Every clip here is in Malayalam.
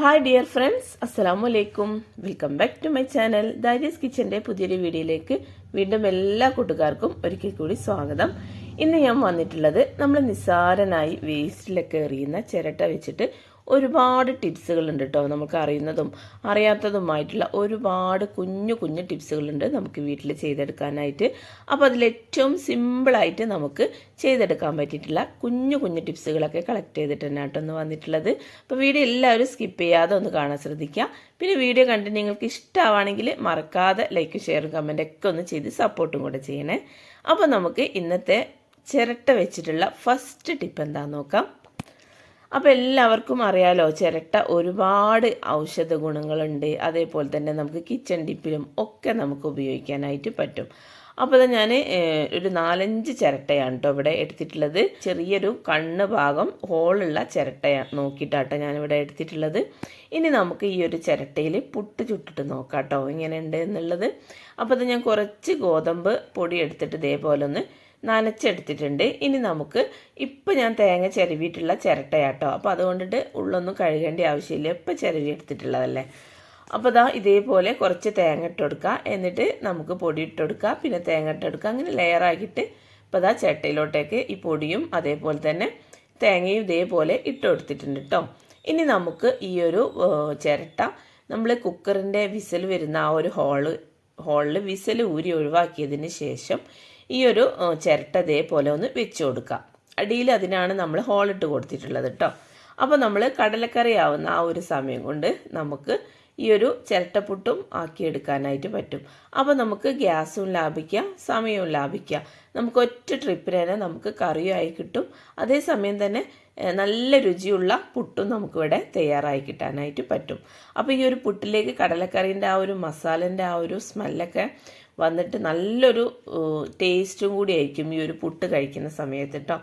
ഹായ് ഡിയർ ഫ്രണ്ട്സ് അസ്സലാമു അലൈക്കും welcome back to my channel ദാരിസ് കിച്ചന്റെ പുതിയൊരു വീഡിയോയിലേക്ക് വീണ്ടും എല്ലാ കൂട്ടുകാർക്കും ഒരിക്കൽ കൂടി സ്വാഗതം. ഇന്ന് ഞാൻ വന്നിട്ടുള്ളത് നമ്മൾ നിസ്സാരനായി വേസ്റ്റിലൊക്കെ എറിയുന്ന ചിരട്ട വെച്ചിട്ട് ഒരുപാട് ടിപ്സുകളുണ്ട് കേട്ടോ നമുക്ക് അറിയുന്നതും അറിയാത്തതുമായിട്ടുള്ള ഒരുപാട് കുഞ്ഞു കുഞ്ഞു ടിപ്സുകളുണ്ട് നമുക്ക് വീട്ടിൽ ചെയ്തെടുക്കാനായിട്ട്. അപ്പോൾ അതിൽ ഏറ്റവും സിമ്പിളായിട്ട് നമുക്ക് ചെയ്തെടുക്കാൻ പറ്റിയിട്ടുള്ള കുഞ്ഞു കുഞ്ഞു ടിപ്സുകളൊക്കെ കളക്ട് ചെയ്തിട്ട് തന്നെ കേട്ടോ ഒന്ന് വന്നിട്ടുള്ളത്. അപ്പോൾ വീഡിയോ എല്ലാവരും സ്കിപ്പ് ചെയ്യാതെ ഒന്ന് കാണാൻ ശ്രദ്ധിക്കുക. പിന്നെ വീഡിയോ കണ്ട് നിങ്ങൾക്ക് ഇഷ്ടമാണെങ്കിൽ മറക്കാതെ ലൈക്ക് ഷെയറും കമന്റ് ഒക്കെ ഒന്ന് ചെയ്ത് സപ്പോർട്ടും കൂടെ ചെയ്യണേ. അപ്പോൾ നമുക്ക് ഇന്നത്തെ ചിരട്ട വെച്ചിട്ടുള്ള ഫസ്റ്റ് ടിപ്പ് എന്താണെന്ന് നോക്കാം. അപ്പോൾ എല്ലാവർക്കും അറിയാലോ ചിരട്ട ഒരുപാട് ഔഷധ ഗുണങ്ങളുണ്ട്. അതേപോലെ തന്നെ നമുക്ക് കിച്ചൺ ടിപ്പിലും ഒക്കെ നമുക്ക് ഉപയോഗിക്കാനായിട്ട് പറ്റും. അപ്പോൾ ഞാൻ ഒരു നാലഞ്ച് ചിരട്ടയാണ് കേട്ടോ ഇവിടെ എടുത്തിട്ടുള്ളത്. ചെറിയൊരു കണ്ണ് ഭാഗം ഹോളുള്ള ചിരട്ടയാണ് നോക്കിയിട്ടാട്ടോ ഞാനിവിടെ എടുത്തിട്ടുള്ളത്. ഇനി നമുക്ക് ഈ ഒരു ചിരട്ടയിൽ പുട്ട് ചുട്ടിട്ട് നോക്കാം കേട്ടോ ഇങ്ങനെ ഉണ്ട് എന്നുള്ളത്. അപ്പോൾ അത് ഞാൻ കുറച്ച് ഗോതമ്പ് പൊടി എടുത്തിട്ട് ഇതേപോലെ ഒന്ന് നനച്ചെടുത്തിട്ടുണ്ട്. ഇനി നമുക്ക് ഇപ്പം ഞാൻ തേങ്ങ ചിരവിയിട്ടുള്ള ചിരട്ടയാട്ടോ. അപ്പോൾ അതുകൊണ്ടിട്ട് ഉള്ളൊന്നും കഴുകേണ്ട ആവശ്യമില്ല. ഇപ്പം ചിരവി എടുത്തിട്ടുള്ളതല്ലേ അപ്പോൾ ഇതാ ഇതേപോലെ കുറച്ച് തേങ്ങ ഇട്ട് കൊടുക്കുക. എന്നിട്ട് നമുക്ക് പൊടി ഇട്ട് കൊടുക്കുക. പിന്നെ തേങ്ങ ഇട്ട് കൊടുക്കുക. അങ്ങനെ ലെയറാക്കിയിട്ട് ഇപ്പോൾ ഇതാ ചട്ടയിലോട്ടേക്ക് ഈ പൊടിയും അതേപോലെ തന്നെ തേങ്ങയും ഇതേപോലെ ഇട്ട് കൊടുത്തിട്ടുണ്ട് കേട്ടോ. ഇനി നമുക്ക് ഈ ഒരു ചിരട്ട നമ്മൾ കുക്കറിന്റെ വിസിൽ വരുന്ന ആ ഒരു ഹോൾ ഹോളിൽ വിസിൽ ഊരി ഒഴിവാക്കിയതിന് ശേഷം ഈ ഒരു ചിരട്ട ഇതേപോലെ ഒന്ന് വെച്ച് കൊടുക്കുക അടിയിൽ അതിനാണ് നമ്മൾ ഹോളിട്ട് കൊടുത്തിട്ടുള്ളത് കേട്ടോ അപ്പോൾ നമ്മൾ കടലക്കറി ആവുന്ന ആ ഒരു സമയം കൊണ്ട് നമുക്ക് ഈ ഒരു ചിരട്ടപ്പുട്ടും ആക്കിയെടുക്കാനായിട്ട് പറ്റും. അപ്പോൾ നമുക്ക് ഗ്യാസും ലാഭിക്കാം സമയവും ലാഭിക്കാം. നമുക്ക് ഒറ്റ ട്രിപ്പിന് തന്നെ നമുക്ക് കറിയായി കിട്ടും. അതേസമയം തന്നെ നല്ല രുചിയുള്ള പുട്ടും നമുക്കിവിടെ തയ്യാറായി കിട്ടാനായിട്ട് പറ്റും. അപ്പോൾ ഈ ഒരു പുട്ടിലേക്ക് കടലക്കറീന്റെ ആ ഒരു മസാലന്റെ ആ ഒരു സ്മെല്ലൊക്കെ വന്നിട്ട് നല്ലൊരു ടേസ്റ്റും കൂടി ആയിരിക്കും ഈ ഒരു പുട്ട് കഴിക്കുന്ന സമയത്ത് കേട്ടോ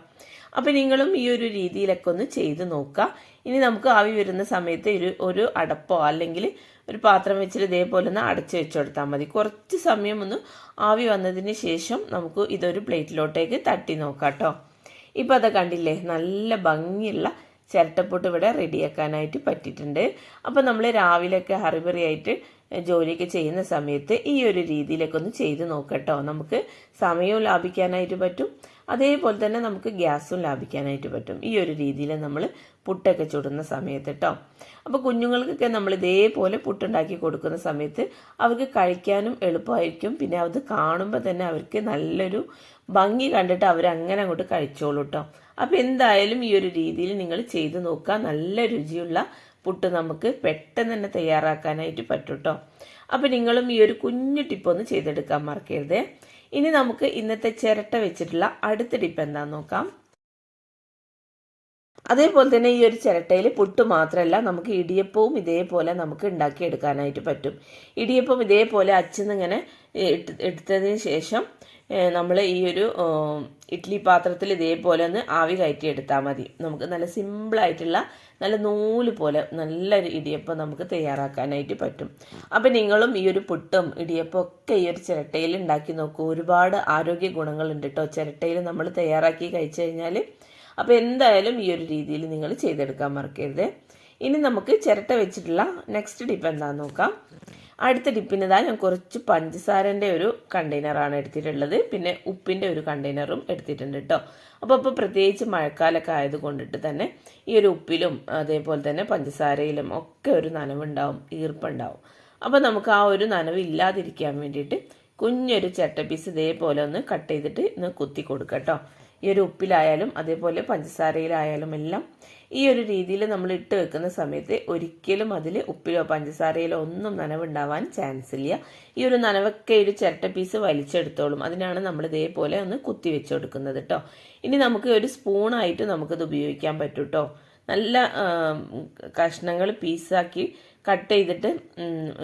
അപ്പോൾ നിങ്ങളും ഈ ഒരു രീതിയിലൊക്കെ ഒന്ന് ചെയ്ത് നോക്കുക ഇനി നമുക്ക് ആവി വരുന്ന സമയത്ത് ഒരു ഒരു അടപ്പോ അല്ലെങ്കിൽ ഒരു പാത്രം വെച്ചിട്ട് ഇതേപോലെ ഒന്ന് അടച്ചു വെച്ച് കൊടുത്താൽ മതി. കുറച്ച് സമയം ഒന്ന് ആവി വന്നതിന് ശേഷം നമുക്ക് ഇതൊരു പ്ലേറ്റിലോട്ടേക്ക് തട്ടി നോക്കാം കേട്ടോ ഇപ്പോൾ അത് കണ്ടില്ലേ നല്ല ഭംഗിയുള്ള ചിരട്ടപ്പൊട്ട് ഇവിടെ റെഡിയാക്കാനായിട്ട് പറ്റിയിട്ടുണ്ട്. അപ്പോൾ നമ്മൾ രാവിലെയൊക്കെ ഹറിബറിയായിട്ട് ജോലിയൊക്കെ ചെയ്യുന്ന സമയത്ത് ഈ ഒരു രീതിയിലൊക്കെ ഒന്ന് ചെയ്ത് നോക്കട്ടോ. നമുക്ക് സമയവും ലാഭിക്കാനായിട്ട് പറ്റും. അതേപോലെ തന്നെ നമുക്ക് ഗ്യാസും ലാഭിക്കാനായിട്ട് പറ്റും. ഈ ഒരു രീതിയിൽ നമ്മൾ പുട്ടൊക്കെ ചുടുന്ന സമയത്ത് കേട്ടോ അപ്പോൾ കുഞ്ഞുങ്ങൾക്കൊക്കെ നമ്മൾ ഇതേപോലെ പുട്ടുണ്ടാക്കി കൊടുക്കുന്ന സമയത്ത് അവർക്ക് കഴിക്കാനും എളുപ്പമായിരിക്കും. പിന്നെ അത് കാണുമ്പോൾ തന്നെ അവർക്ക് നല്ലൊരു ഭംഗി കണ്ടിട്ട് അവരങ്ങനെ അങ്ങോട്ട് കഴിച്ചോളൂ കേട്ടോ അപ്പോൾ എന്തായാലും ഈ ഒരു രീതിയിൽ നിങ്ങൾ ചെയ്ത് നോക്കുക. നല്ല രുചിയുള്ള പുട്ട് നമുക്ക് പെട്ടെന്ന് തന്നെ തയ്യാറാക്കാനായിട്ട് പറ്റും കേട്ടോ അപ്പോൾ നിങ്ങളും ഈ ഒരു കുഞ്ഞു ടിപ്പ് ഒന്ന് ചെയ്തെടുക്കാൻ മറക്കരുത്. ഇനി നമുക്ക് ഇന്നത്തെ ചിരട്ട വെച്ചിട്ടുള്ള അടുത്ത ടിപ്പ് എന്താണെന്ന് നോക്കാം. അതേപോലെ തന്നെ ഈ ഒരു ചിരട്ടയിൽ പുട്ട് മാത്രമല്ല നമുക്ക് ഇടിയപ്പവും ഇതേപോലെ നമുക്ക് ഉണ്ടാക്കിയെടുക്കാനായിട്ട് പറ്റും. ഇടിയപ്പം ഇതേപോലെ അച്ചിന്നിങ്ങനെ എടുത്തതിന് ശേഷം നമ്മൾ ഈ ഒരു ഇഡ്ഡലി പാത്രത്തിൽ ഇതേപോലെ ഒന്ന് ആവി കയറ്റി എടുത്താൽ മതി. നമുക്ക് നല്ല സിമ്പിളായിട്ടുള്ള നല്ല നൂൽ പോലെ നല്ലൊരു ഇടിയപ്പം നമുക്ക് തയ്യാറാക്കാനായിട്ട് പറ്റും. അപ്പം നിങ്ങളും ഈ ഒരു പുട്ടും ഇടിയപ്പം ഒക്കെ ഈ ഒരു ചിരട്ടയിൽ ഉണ്ടാക്കി നോക്കൂ. ഒരുപാട് ആരോഗ്യ ഗുണങ്ങളുണ്ട് കേട്ടോ ചിരട്ടയിൽ നമ്മൾ തയ്യാറാക്കി കഴിച്ചു കഴിഞ്ഞാൽ അപ്പോൾ എന്തായാലും ഈ ഒരു രീതിയിൽ നിങ്ങൾ ചെയ്തെടുക്കാൻ മറക്കരുത്. ഇനി നമുക്ക് ചിരട്ട വെച്ചിട്ടുള്ള നെക്സ്റ്റ് ടിപ്പ് എന്താണെന്ന് നോക്കാം. അടുത്ത ടിപ്പിനിതാ ഞാൻ കുറച്ച് പഞ്ചസാരന്റെ ഒരു കണ്ടെയ്നറാണ് എടുത്തിട്ടുള്ളത്. പിന്നെ ഉപ്പിന്റെ ഒരു കണ്ടെയ്നറും എടുത്തിട്ടുണ്ട് കേട്ടോ. അപ്പോൾ ഇപ്പോൾ പ്രത്യേകിച്ച് മഴക്കാലമൊക്കെ ആയത് കൊണ്ടിട്ട് തന്നെ ഈ ഒരു ഉപ്പിലും അതേപോലെ തന്നെ പഞ്ചസാരയിലും ഒക്കെ ഒരു നനവുണ്ടാവും ഈർപ്പുണ്ടാവും. അപ്പോൾ നമുക്ക് ആ ഒരു നനവ് ഇല്ലാതിരിക്കാൻ വേണ്ടിയിട്ട് കുഞ്ഞൊരു ചട്ട പീസ് ഇതേപോലെ ഒന്ന് കട്ട് ചെയ്തിട്ട് ഇന്ന് കുത്തി കൊടുക്കാം കേട്ടോ. ഈ ഒരു ഉപ്പിലായാലും അതേപോലെ പഞ്ചസാരയിലായാലും എല്ലാം ഈ ഒരു രീതിയിൽ നമ്മൾ ഇട്ട് വെക്കുന്ന സമയത്ത് ഒരിക്കലും അതിൽ ഉപ്പിലോ പഞ്ചസാരയിലോ ഒന്നും നനവുണ്ടാവാൻ ചാൻസ് ഇല്ല. ഈ ഒരു നനവൊക്കെ ഒരു ചിരട്ട പീസ് വലിച്ചെടുത്തോളും. അതിനാണ് നമ്മൾ ഇതേപോലെ ഒന്ന് കുത്തി വെച്ച് കൊടുക്കുന്നത് കേട്ടോ ഇനി നമുക്ക് ഒരു സ്പൂണായിട്ട് നമുക്കിത് ഉപയോഗിക്കാൻ പറ്റും കേട്ടോ നല്ല കഷ്ണങ്ങൾ പീസാക്കി കട്ട് ചെയ്തിട്ട്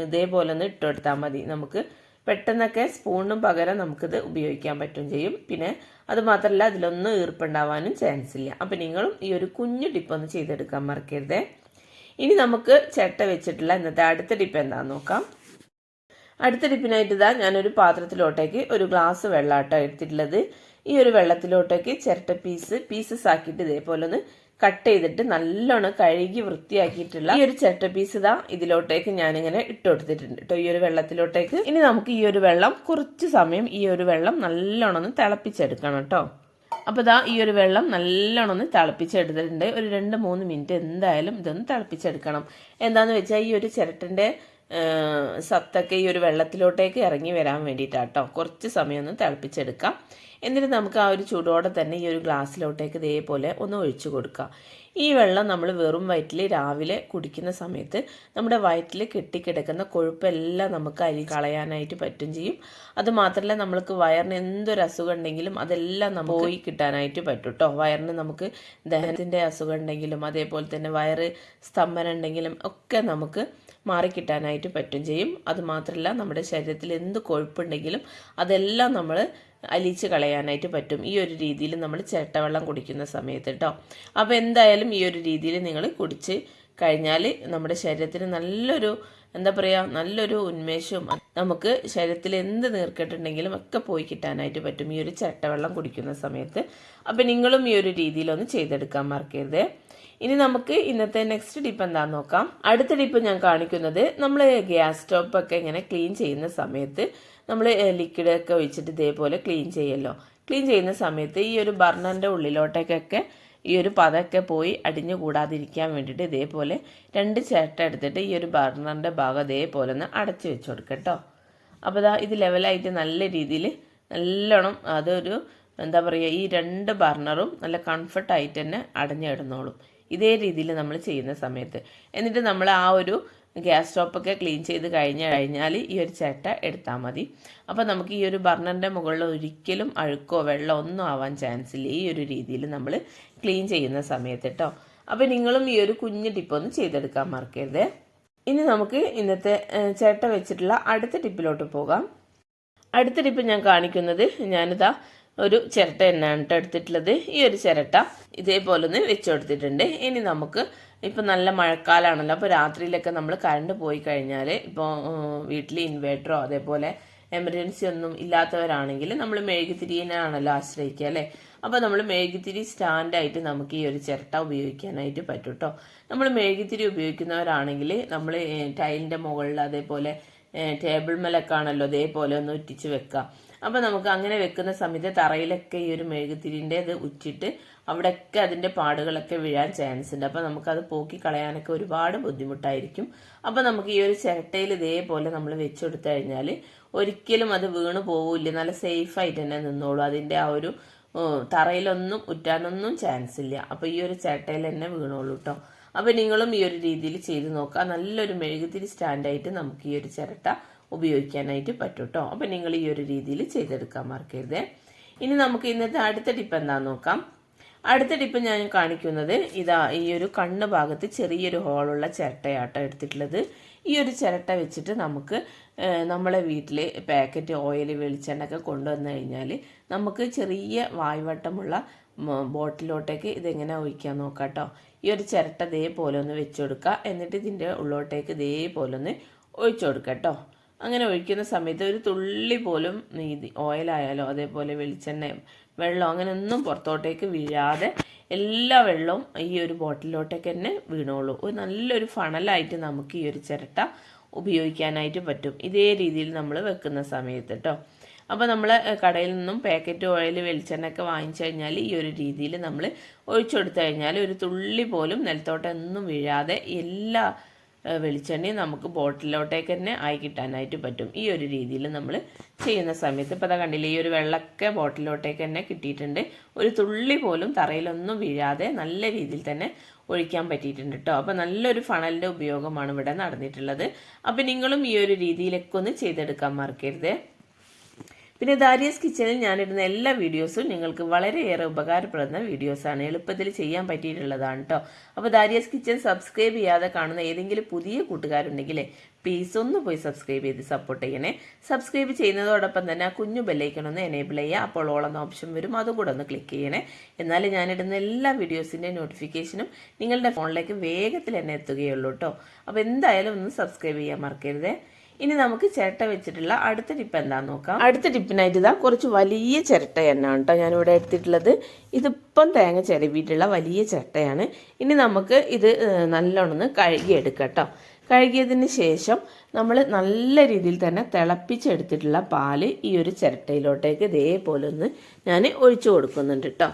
ഇതേപോലെ ഒന്ന് ഇട്ടുകൊടുത്താൽ മതി. നമുക്ക് പെട്ടെന്നൊക്കെ സ്പൂണിനും പകരം നമുക്കിത് ഉപയോഗിക്കാൻ പറ്റും ചെയ്യും. പിന്നെ അത് മാത്രമല്ല അതിലൊന്നും ഈർപ്പുണ്ടാവാനും ചാൻസ് ഇല്ല. അപ്പം നിങ്ങളും ഈ ഒരു കുഞ്ഞു ടിപ്പ് ഒന്ന് ചെയ്തെടുക്കാൻ മറക്കരുതേ. ഇനി നമുക്ക് ചട്ട വെച്ചിട്ടുള്ള ഇന്നത്തെ അടുത്ത ടിപ്പ് എന്താണെന്ന് നോക്കാം. അടുത്ത ടിപ്പിനായിട്ട് ഇതാ ഞാനൊരു പാത്രത്തിലോട്ടേക്ക് ഒരു ഗ്ലാസ് വെള്ളമാട്ടോ എടുത്തിട്ടുള്ളത്. ഈ ഒരു വെള്ളത്തിലോട്ടേക്ക് ചിരട്ട പീസ് പീസസ് ആക്കിയിട്ട് ഇതേപോലെ ഒന്ന് കട്ട് ചെയ്തിട്ട് നല്ലോണം കഴുകി വൃത്തിയാക്കിയിട്ടുള്ള ഈ ഒരു ചിരട്ട പീസ് ഇതാ ഇതിലോട്ടേക്ക് ഞാനിങ്ങനെ ഇട്ട് കൊടുത്തിട്ടുണ്ട് കേട്ടോ ഈ ഒരു വെള്ളത്തിലോട്ടേക്ക്. ഇനി നമുക്ക് ഈ ഒരു വെള്ളം കുറച്ച് സമയം ഈ ഒരു വെള്ളം നല്ലോണം തിളപ്പിച്ചെടുക്കണം കേട്ടോ അപ്പോൾ ഇതാ ഈ ഒരു വെള്ളം നല്ലോണം ഒന്ന് തിളപ്പിച്ചെടുത്തിട്ടുണ്ട്. ഒരു രണ്ട് മൂന്ന് മിനിറ്റ് എന്തായാലും ഇതൊന്ന് തിളപ്പിച്ചെടുക്കണം. എന്താന്ന് വെച്ചാൽ ഈ ഒരു ചിരട്ടന്റെ സത്തൊക്കെ ഈ ഒരു വെള്ളത്തിലോട്ടേക്ക് ഇറങ്ങി വരാൻ വേണ്ടിയിട്ടാണ് കേട്ടോ കുറച്ച് സമയം ഒന്ന് തിളപ്പിച്ചെടുക്കാം. എന്നിട്ട് നമുക്ക് ആ ഒരു ചൂടോടെ തന്നെ ഈ ഒരു ഗ്ലാസ്സിലോട്ടേക്ക് ഇതേപോലെ ഒന്ന് ഒഴിച്ചു കൊടുക്കാം. ഈ വെള്ളം നമ്മൾ വെറും വയറ്റിൽ രാവിലെ കുടിക്കുന്ന സമയത്ത് നമ്മുടെ വയറ്റിൽ കെട്ടിക്കിടക്കുന്ന കൊഴുപ്പെല്ലാം നമുക്ക് അരി കളയാനായിട്ട് പറ്റും ചെയ്യും. അതുമാത്രമല്ല നമ്മൾക്ക് വയറിന് എന്തൊരു അസുഖം ഉണ്ടെങ്കിലും അതെല്ലാം നമുക്ക് പോയി കിട്ടാനായിട്ട് പറ്റും കേട്ടോ വയറിന് നമുക്ക് ദഹനത്തിന്റെ അസുഖം ഉണ്ടെങ്കിലും അതേപോലെ തന്നെ വയറ് സ്തംഭനം ഉണ്ടെങ്കിലും ഒക്കെ നമുക്ക് മാറിക്കിട്ടാനായിട്ട് പറ്റും ചെയ്യും. അതുമാത്രമല്ല നമ്മുടെ ശരീരത്തിൽ എന്ത് കൊഴുപ്പുണ്ടെങ്കിലും അതെല്ലാം നമ്മൾ അലിച്ച് കളയാനായിട്ട് പറ്റും. ഈ ഒരു രീതിയിൽ നമ്മൾ ചിരട്ടവെള്ളം കുടിക്കുന്ന സമയത്ത് കേട്ടോ അപ്പോൾ എന്തായാലും ഈ ഒരു രീതിയിൽ നിങ്ങൾ കുടിച്ച് കഴിഞ്ഞാൽ നമ്മുടെ ശരീരത്തിന് നല്ലൊരു എന്താ പറയുക നല്ലൊരു ഉന്മേഷവും നമുക്ക് ശരീരത്തിൽ എന്ത് നീർക്കെട്ടുണ്ടെങ്കിലും ഒക്കെ പോയി കിട്ടാനായിട്ട് പറ്റും ഈ ഒരു ചിരട്ടവെള്ളം കുടിക്കുന്ന സമയത്ത്. അപ്പം നിങ്ങളും ഈ ഒരു രീതിയിലൊന്ന് ചെയ്തെടുക്കാൻ മറക്കരുത്. ഇനി നമുക്ക് ഇന്നത്തെ നെക്സ്റ്റ് ടിപ്പ് എന്താണെന്ന് നോക്കാം. അടുത്ത ടിപ്പ് ഞാൻ കാണിക്കുന്നത് നമ്മൾ ഗ്യാസ് സ്റ്റോപ്പ് ഒക്കെ ഇങ്ങനെ ക്ലീൻ ചെയ്യുന്ന സമയത്ത് നമ്മൾ ലിക്വിഡ് ഒക്കെ ഒഴിച്ചിട്ട് ഇതേപോലെ ക്ലീൻ ചെയ്യല്ലോ. ക്ലീൻ ചെയ്യുന്ന സമയത്ത് ഈ ഒരു ബർണറിന്റെ ഉള്ളിലോട്ടേക്കൊക്കെ ഈ ഒരു പതൊക്കെ പോയി അടിഞ്ഞു കൂടാതിരിക്കാൻ വേണ്ടിയിട്ട് ഇതേപോലെ രണ്ട് ചേട്ട എടുത്തിട്ട് ഈ ഒരു ബർണറിന്റെ ഭാഗം ഇതേപോലെ ഒന്ന് അടച്ചു വെച്ച് കൊടുക്കട്ടോ അപ്പോൾ ഇതാ ഇത് ലെവലായിട്ട് നല്ല രീതിയിൽ നല്ലോണം അതൊരു എന്താ പറയുക ഈ രണ്ട് ബർണറും നല്ല കംഫർട്ടായിട്ട് തന്നെ അടഞ്ഞിടുന്നോളും ഇതേ രീതിയിൽ നമ്മൾ ചെയ്യുന്ന സമയത്ത്. എന്നിട്ട് നമ്മൾ ആ ഒരു ഗ്യാസ് സ്റ്റോപ്പൊക്കെ ക്ലീൻ ചെയ്ത് കഴിഞ്ഞ് കഴിഞ്ഞാൽ ഈ ഒരു ചേട്ട എടുത്താൽ മതി. അപ്പോൾ നമുക്ക് ഈ ഒരു ബർണറിന്റെ മുകളിൽ ഒരിക്കലും അഴുക്കോ വെള്ളമോ ഒന്നും ആവാൻ ചാൻസ് ഇല്ല. ഈ ഒരു രീതിയിൽ നമ്മൾ ക്ലീൻ ചെയ്യുന്ന സമയത്ത് കേട്ടോ അപ്പോൾ നിങ്ങളും ഈ ഒരു കുഞ്ഞ് ടിപ്പൊന്ന് ചെയ്തെടുക്കാൻ മറക്കരുത്. ഇനി നമുക്ക് ഇന്നത്തെ ചേട്ട വെച്ചിട്ടുള്ള അടുത്ത ടിപ്പിലോട്ട് പോകാം. അടുത്ത ടിപ്പ് ഞാൻ കാണിക്കുന്നത് ഞാനിതാ ഒരു ചിരട്ട തന്നെയാണ് കേട്ടോ എടുത്തിട്ടുള്ളത്. ഈ ഒരു ചിരട്ട ഇതേപോലെ ഒന്ന് വെച്ച് കൊടുത്തിട്ടുണ്ട്. ഇനി നമുക്ക് ഇപ്പം നല്ല മഴക്കാലമാണല്ലോ അപ്പോൾ രാത്രിയിലൊക്കെ നമ്മൾ കറണ്ട് പോയി കഴിഞ്ഞാൽ ഇപ്പോൾ വീട്ടിൽ ഇൻവേർട്ടറോ അതേപോലെ എമർജൻസി ഒന്നും ഇല്ലാത്തവരാണെങ്കിൽ നമ്മൾ മെഴുകുതിരിനാണല്ലോ ആശ്രയിക്കുക അല്ലേ? അപ്പോൾ നമ്മൾ മെഴുകുതിരി സ്റ്റാൻഡായിട്ട് നമുക്ക് ഈ ഒരു ചിരട്ട ഉപയോഗിക്കാനായിട്ട് പറ്റും കേട്ടോ. നമ്മൾ മെഴുകുതിരി ഉപയോഗിക്കുന്നവരാണെങ്കിൽ നമ്മൾ ടൈലിന്റെ മുകളിൽ അതേപോലെ ടേബിൾ മേലൊക്കെ ആണല്ലോ അതേപോലെ ഒന്ന് ഉറ്റിച്ച് വെക്കാം. അപ്പോൾ നമുക്ക് അങ്ങനെ വെക്കുന്ന സമയത്ത് തറയിലൊക്കെ ഈ ഒരു മെഴുകുതിരിന്റെ ഇത് ഉച്ചിട്ട് അവിടെയൊക്കെ അതിന്റെ പാടുകളൊക്കെ വീഴാൻ ചാൻസ് ഉണ്ട്. അപ്പോൾ നമുക്കത് പോക്കി കളയാനൊക്കെ ഒരുപാട് ബുദ്ധിമുട്ടായിരിക്കും. അപ്പോൾ നമുക്ക് ഈ ഒരു ചിരട്ടയിൽ ഇതേപോലെ നമ്മൾ വെച്ചു കഴിഞ്ഞാൽ ഒരിക്കലും അത് വീണ് പോവില്ല. നല്ല സേഫായിട്ട് തന്നെ നിന്നോളൂ. അതിന്റെ ആ ഒരു തറയിലൊന്നും ഉറ്റാനൊന്നും ചാൻസ് ഇല്ല. അപ്പോൾ ഈ ഒരു ചേട്ടയിൽ തന്നെ വീണോളൂ കേട്ടോ അപ്പോൾ നിങ്ങളും ഈ ഒരു രീതിയിൽ ചെയ്ത് നോക്കുക നല്ലൊരു മെഴുകുതിരി സ്റ്റാൻഡായിട്ട് നമുക്ക് ഈ ഒരു ചിരട്ട ഉപയോഗിക്കാനായിട്ട് പറ്റും കേട്ടോ അപ്പം നിങ്ങൾ ഈ ഒരു രീതിയിൽ ചെയ്തെടുക്കാൻ മറക്കരുത്. ഇനി നമുക്ക് ഇന്നത്തെ അടുത്ത ടിപ്പ് എന്താണെന്ന് നോക്കാം. അടുത്ത ടിപ്പ് ഞാൻ കാണിക്കുന്നത് ഇതാ ഈ ഒരു കണ്ണ് ഭാഗത്ത് ചെറിയൊരു ഹോളുള്ള ചിരട്ടയാട്ടോ എടുത്തിട്ടുള്ളത്. ഈ ഒരു ചിരട്ട വെച്ചിട്ട് നമുക്ക് നമ്മളെ വീട്ടിൽ പാക്കറ്റ് ഓയിൽ വെളിച്ചെണ്ണ ഒക്കെ കൊണ്ടുവന്നു കഴിഞ്ഞാൽ നമുക്ക് ചെറിയ വായ്വട്ടമുള്ള ബോട്ടിലോട്ടേക്ക് ഇതെങ്ങനെ ഒഴിക്കാൻ നോക്കാം കേട്ടോ ഈ ഒരു ചിരട്ട ഇതേപോലെ ഒന്ന് വെച്ച് കൊടുക്കുക എന്നിട്ട് ഇതിന്റെ ഉള്ളോട്ടേക്ക് ഇതേപോലെ ഒന്ന് ഒഴിച്ചു കൊടുക്കുക കേട്ടോ അങ്ങനെ ഒഴിക്കുന്ന സമയത്ത് ഒരു തുള്ളി പോലും ഓയിലായാലോ അതേപോലെ വെളിച്ചെണ്ണ വെള്ളം അങ്ങനെയൊന്നും പുറത്തോട്ടേക്ക് വീഴാതെ എല്ലാ വെള്ളവും ഈ ഒരു ബോട്ടിലോട്ടേക്ക് തന്നെ വീണോളൂ. ഒരു നല്ലൊരു ഫണലായിട്ട് നമുക്ക് ഈ ഒരു ചിരട്ട ഉപയോഗിക്കാനായിട്ട് പറ്റും. ഇതേ രീതിയിൽ നമ്മൾ വെക്കുന്ന സമയത്ത് കേട്ടോ അപ്പോൾ നമ്മൾ കടയിൽ നിന്നും പാക്കറ്റ് ഓയിൽ വെളിച്ചെണ്ണയൊക്കെ വാങ്ങിച്ചു കഴിഞ്ഞാൽ ഈ ഒരു രീതിയിൽ നമ്മൾ ഒഴിച്ചു കൊടുത്തു കഴിഞ്ഞാൽ ഒരു തുള്ളി പോലും നിലത്തോട്ടൊന്നും വീഴാതെ എല്ലാ വെളിച്ചെണ്ണയും നമുക്ക് ബോട്ടിലോട്ടേക്ക് തന്നെ ആയി കിട്ടാനായിട്ട് പറ്റും. ഈ ഒരു രീതിയിൽ നമ്മൾ ചെയ്യുന്ന സമയത്ത്. ഇപ്പോൾ അതാ കണ്ടില്ല ഈ ഒരു വെള്ളമൊക്കെ ബോട്ടിലോട്ടേക്ക് തന്നെ കിട്ടിയിട്ടുണ്ട്. ഒരു തുള്ളി പോലും തറയിലൊന്നും വീഴാതെ നല്ല രീതിയിൽ തന്നെ ഒഴിക്കാൻ പറ്റിയിട്ടുണ്ട് കേട്ടോ അപ്പോൾ നല്ലൊരു ഫണലിന്റെ ഉപയോഗമാണ് ഇവിടെ നടന്നിട്ടുള്ളത്. അപ്പോൾ നിങ്ങളും ഈ ഒരു രീതിയിലൊക്കെ ഒന്ന് ചെയ്തെടുക്കാൻ മറക്കരുത്. പിന്നെ ദാരിയസ് കിച്ചണിൽ ഞാനിടുന്ന എല്ലാ വീഡിയോസും നിങ്ങൾക്ക് വളരെയേറെ ഉപകാരപ്പെടുന്ന വീഡിയോസാണ്. എളുപ്പത്തിൽ ചെയ്യാൻ പറ്റിയിട്ടുള്ളതാണ് കേട്ടോ അപ്പോൾ ദാരിയസ് കിച്ചൺ സബ്സ്ക്രൈബ് ചെയ്യാതെ കാണുന്ന ഏതെങ്കിലും പുതിയ കൂട്ടുകാരുണ്ടെങ്കിൽ പ്ലീസ് ഒന്ന് പോയി സബ്സ്ക്രൈബ് ചെയ്ത് സപ്പോർട്ട് ചെയ്യണേ. സബ്സ്ക്രൈബ് ചെയ്യുന്നതോടൊപ്പം തന്നെ ആ കുഞ്ഞു ബെല്ലൈക്കൺ ഒന്ന് എനേബിൾ ചെയ്യുക. അപ്പോൾ ഓളെന്ന ഓപ്ഷൻ വരും. അതുകൂടെ ഒന്ന് ക്ലിക്ക് ചെയ്യണേ. എന്നാലും ഞാനിടുന്ന എല്ലാ വീഡിയോസിന്റെ നോട്ടിഫിക്കേഷനും നിങ്ങളുടെ ഫോണിലേക്ക് വേഗത്തിൽ തന്നെ എത്തുകയുള്ളൂ കേട്ടോ അപ്പോൾ എന്തായാലും ഒന്ന് സബ്സ്ക്രൈബ് ചെയ്യാൻ മറക്കരുതേ. ഇനി നമുക്ക് ചിരട്ട വെച്ചിട്ടുള്ള അടുത്ത ടിപ്പ് എന്താന്ന് നോക്കാം. അടുത്ത ടിപ്പിനായിട്ട് ഇതാ കുറച്ച് വലിയ ചിരട്ട തന്നെയാണ് കേട്ടോ ഞാനിവിടെ എടുത്തിട്ടുള്ളത്. ഇതിപ്പം തേങ്ങ ചിരവിയിട്ടുള്ള വലിയ ചിരട്ടയാണ്. ഇനി നമുക്ക് ഇത് നല്ലോണമെന്ന് നല്ലോണം കഴുകിയെടുക്കാം കേട്ടോ കഴുകിയതിന് ശേഷം നമ്മൾ നല്ല രീതിയിൽ തന്നെ തിളപ്പിച്ചെടുത്തിട്ടുള്ള പാൽ ഈ ഒരു ചിരട്ടയിലോട്ടേക്ക് ഇതേപോലെ ഒന്ന് ഞാൻ ഒഴിച്ചു കൊടുക്കുന്നുണ്ട് കേട്ടോ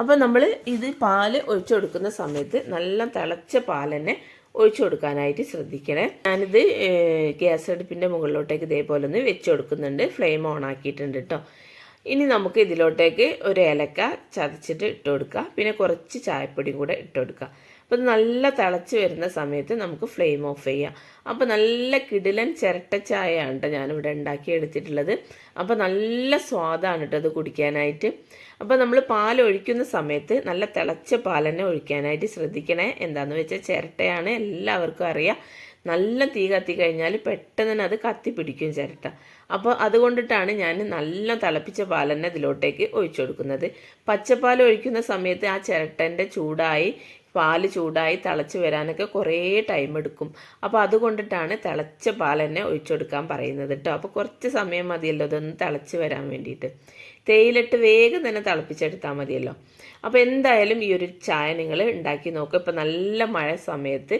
അപ്പോൾ നമ്മൾ ഇത് പാൽ ഒഴിച്ചു കൊടുക്കുന്ന സമയത്ത് നല്ല തിളച്ച പാൽ തന്നെ ഒഴിച്ചു കൊടുക്കാനായിട്ട് ശ്രദ്ധിക്കണേ. ഞാനിത് ഗ്യാസ് അടുപ്പിന്റെ മുകളിലോട്ടേക്ക് ഇതേപോലെ ഒന്ന് വെച്ച് കൊടുക്കുന്നുണ്ട്. ഫ്ലെയിം ഓൺ ആക്കിയിട്ടുണ്ട് കേട്ടോ ഇനി നമുക്ക് ഇതിലോട്ടേക്ക് ഒരു ഏലക്ക ചതച്ചിട്ട് ഇട്ട് കൊടുക്കുക പിന്നെ കുറച്ച് ചായപ്പൊടിയും കൂടെ ഇട്ട് കൊടുക്കുക അപ്പോൾ നല്ല തിളച്ച് വരുന്ന സമയത്ത് നമുക്ക് ഫ്ലെയിം ഓഫ് ചെയ്യാം. അപ്പോൾ നല്ല കിടിലൻ ചിരട്ട ചായയാണ് കേട്ടോ ഞാനിവിടെ ഉണ്ടാക്കി എടുത്തിട്ടുള്ളത് അപ്പോൾ നല്ല സ്വാദാണ് കേട്ടോ അത് കുടിക്കാനായിട്ട്. അപ്പോൾ നമ്മൾ പാൽ ഒഴിക്കുന്ന സമയത്ത് നല്ല തിളച്ച പാൽ തന്നെ ഒഴിക്കാനായിട്ട് ശ്രദ്ധിക്കണേ. എന്താണെന്ന് വെച്ചാൽ ചിരട്ടയാണ് എല്ലാവർക്കും അറിയാം. നല്ല തീ കത്തി കഴിഞ്ഞാൽ പെട്ടെന്ന് തന്നെ അത് കത്തി പിടിക്കും ചിരട്ട. അപ്പോൾ അതുകൊണ്ടിട്ടാണ് ഞാൻ നല്ല തിളപ്പിച്ച പാൽ തന്നെ ഇതിലോട്ടേക്ക് ഒഴിച്ചു കൊടുക്കുന്നത്. പച്ചപ്പാൽ ഒഴിക്കുന്ന സമയത്ത് ആ ചിരട്ടന്റെ ചൂടായി പാൽ ചൂടായി തിളച്ച് വരാനൊക്കെ കുറേ ടൈം എടുക്കും. അപ്പോൾ അതുകൊണ്ടിട്ടാണ് തിളച്ച പാൽ തന്നെ ഒഴിച്ചെടുക്കാൻ പറയുന്നത് കേട്ടോ അപ്പോൾ കുറച്ച് സമയം മതിയല്ലോ ഇതൊന്ന് തിളച്ച് വരാൻ വേണ്ടിയിട്ട്. തേയിലിട്ട് വേഗം തന്നെ തിളപ്പിച്ചെടുത്താൽ മതിയല്ലോ. അപ്പോൾ എന്തായാലും ഈ ഒരു ചായ നിങ്ങൾ ഉണ്ടാക്കി നോക്കുക ഇപ്പോൾ നല്ല മഴ സമയത്ത്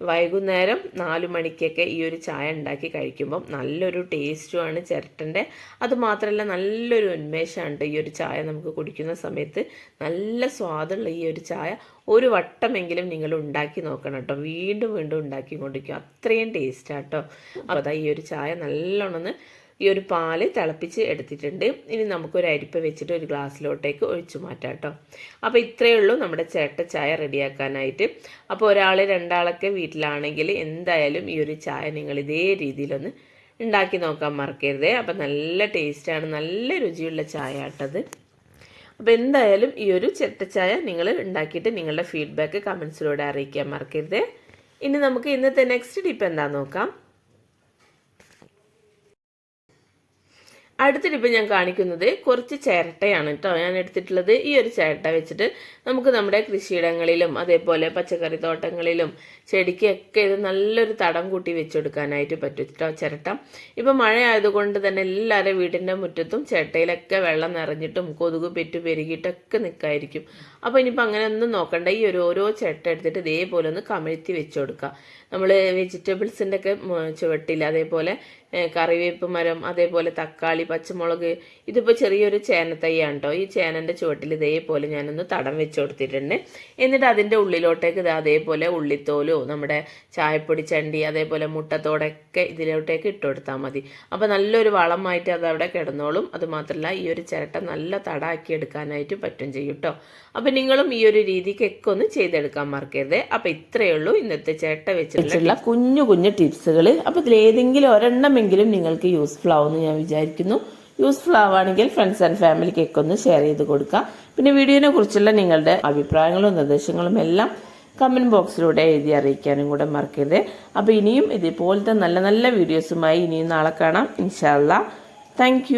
വൈകുന്നേരം നാല് മണിക്കൊക്കെ ഈ ഒരു ചായ ഉണ്ടാക്കി കഴിക്കുമ്പം നല്ലൊരു ടേസ്റ്റുമാണ് ചിരട്ടന്റെ. അതുമാത്രമല്ല നല്ലൊരു ഉന്മേഷമാണ് ഈ ഒരു ചായ നമുക്ക് കുടിക്കുന്ന സമയത്ത്. നല്ല സ്വാദുള്ള ഈ ഒരു ചായ ഒരു വട്ടമെങ്കിലും നിങ്ങൾ ഉണ്ടാക്കി നോക്കണം കേട്ടോ. വീണ്ടും വീണ്ടും ഉണ്ടാക്കി കൊണ്ടിരിക്കും അത്രയും ടേസ്റ്റാട്ടോ അപ്പോൾ അതാ ഈ ഒരു ചായ നല്ലോണം ഒന്ന് ഈ ഒരു പാൽ തിളപ്പിച്ച് എടുത്തിട്ടുണ്ട്. ഇനി നമുക്കൊരു അരിപ്പ വെച്ചിട്ട് ഒരു ഗ്ലാസ്സിലോട്ടേക്ക് ഒഴിച്ചു മാറ്റാം കേട്ടോ. അപ്പോൾ ഇത്രയേ ഉള്ളൂ നമ്മുടെ ചേട്ട ചായ റെഡിയാക്കാനായിട്ട്. അപ്പോൾ ഒരാൾ രണ്ടാളൊക്കെ വീട്ടിലാണെങ്കിൽ എന്തായാലും ഈ ഒരു ചായ നിങ്ങൾ ഇതേ രീതിയിലൊന്ന് ഉണ്ടാക്കി നോക്കാൻ മറക്കരുതേ. അപ്പം നല്ല ടേസ്റ്റാണ് നല്ല രുചിയുള്ള ചായ ആട്ടത്. അപ്പോൾ എന്തായാലും ഈ ഒരു ചായ നിങ്ങൾ ഉണ്ടാക്കിയിട്ട് നിങ്ങളുടെ ഫീഡ്ബാക്ക് കമൻസിലൂടെ അറിയിക്കാൻ മറക്കരുതേ. ഇനി നമുക്ക് ഇന്നത്തെ നെക്സ്റ്റ് ടിപ്പ് എന്താ നോക്കാം. അടുത്ത ടിപ്പ് ഞാൻ കാണിക്കുന്നത് കുറച്ച് ചിരട്ടയാണ് കേട്ടോ. ഞാൻ എടുത്തിട്ടുള്ളത് ഈ ഒരു ചിരട്ട വെച്ചിട്ട് നമുക്ക് നമ്മുടെ കൃഷിയിടങ്ങളിലും അതേപോലെ പച്ചക്കറി തോട്ടങ്ങളിലും ചെടിക്കൊക്കെ ഇത് നല്ലൊരു തടം കൂട്ടി വെച്ചെടുക്കാനായിട്ട് പറ്റും കേട്ടോ ചിരട്ട. ഇപ്പം മഴ ആയതുകൊണ്ട് തന്നെ എല്ലാവരും വീടിന്റെ മുറ്റത്തും ചിരട്ടയിലൊക്കെ വെള്ളം നിറഞ്ഞിട്ടും കൊതുക് പെറ്റു പെരുകിയിട്ടൊക്കെ നിൽക്കായിരിക്കും. അപ്പോൾ ഇനിയിപ്പോൾ അങ്ങനെ ഒന്നും നോക്കണ്ട. ഈ ഒരു ഓരോ ചിരട്ട എടുത്തിട്ട് ഇതേപോലെ ഒന്ന് കമിഴ്ത്തി വെച്ചു കൊടുക്കുക നമ്മൾ വെജിറ്റബിൾസിന്റെ ഒക്കെ ചുവട്ടിൽ അതേപോലെ കറിവേപ്പ് മരം അതേപോലെ തക്കാളി പച്ചമുളക് ഇതിപ്പോൾ ചെറിയൊരു ചേനത്തയ്യാണ് കേട്ടോ ഈ ചേനന്റെ ചുവട്ടിൽ ഇതേപോലെ ഞാനൊന്ന് തടം വെച്ച് കൊടുത്തിട്ടുണ്ട്. എന്നിട്ട് അതിന്റെ ഉള്ളിലോട്ടേക്ക് ഇത് അതേപോലെ ഉള്ളിത്തോലോ നമ്മുടെ ചായപ്പൊടി ചണ്ടി അതേപോലെ മുട്ടത്തോടൊക്കെ ഇതിലോട്ടേക്ക് ഇട്ട് കൊടുത്താൽ മതി. അപ്പോൾ നല്ലൊരു വളമായിട്ട് അത് അവിടെ കിടന്നോളും അതുമാത്രമല്ല ഈ ഒരു ചിരട്ട നല്ല തടാക്കി എടുക്കാനായിട്ട് പറ്റും ചെയ്യും കേട്ടോ അപ്പോൾ നിങ്ങളും ഈ ഒരു രീതിക്കൊക്കെ ഒന്ന് ചെയ്തെടുക്കാൻ മറക്കരുത്. അപ്പോൾ ഇത്രയേ ഉള്ളൂ. ഇന്നത്തെ ചിരട്ട വെച്ചിട്ടുള്ള കുഞ്ഞു കുഞ്ഞു ടിപ്സുകൾ അപ്പോൾ ഇതിലേതെങ്കിലും ഒരെണ്ണമെങ്കിലും നിങ്ങൾക്ക് യൂസ്ഫുൾ ആവുമെന്ന് ഞാൻ വിചാരിക്കുന്നു. യൂസ്ഫുൾ ആവുകയാണെങ്കിൽ ഫ്രണ്ട്സ് ആൻഡ് ഫാമിലിക്കൊക്കെ ഒന്ന് ഷെയർ ചെയ്ത് കൊടുക്കുക. പിന്നെ വീഡിയോനെ കുറിച്ചുള്ള നിങ്ങളുടെ അഭിപ്രായങ്ങളും നിർദ്ദേശങ്ങളും എല്ലാം കമന്റ് ബോക്സിലൂടെ എഴുതി അറിയിക്കാനും കൂടെ മറക്കരുത്. അപ്പോൾ ഇനിയും ഇതുപോലത്തെ നല്ല നല്ല വീഡിയോസുമായി ഇനിയും നാളെ കാണാം. ഇൻഷാല്ല താങ്ക്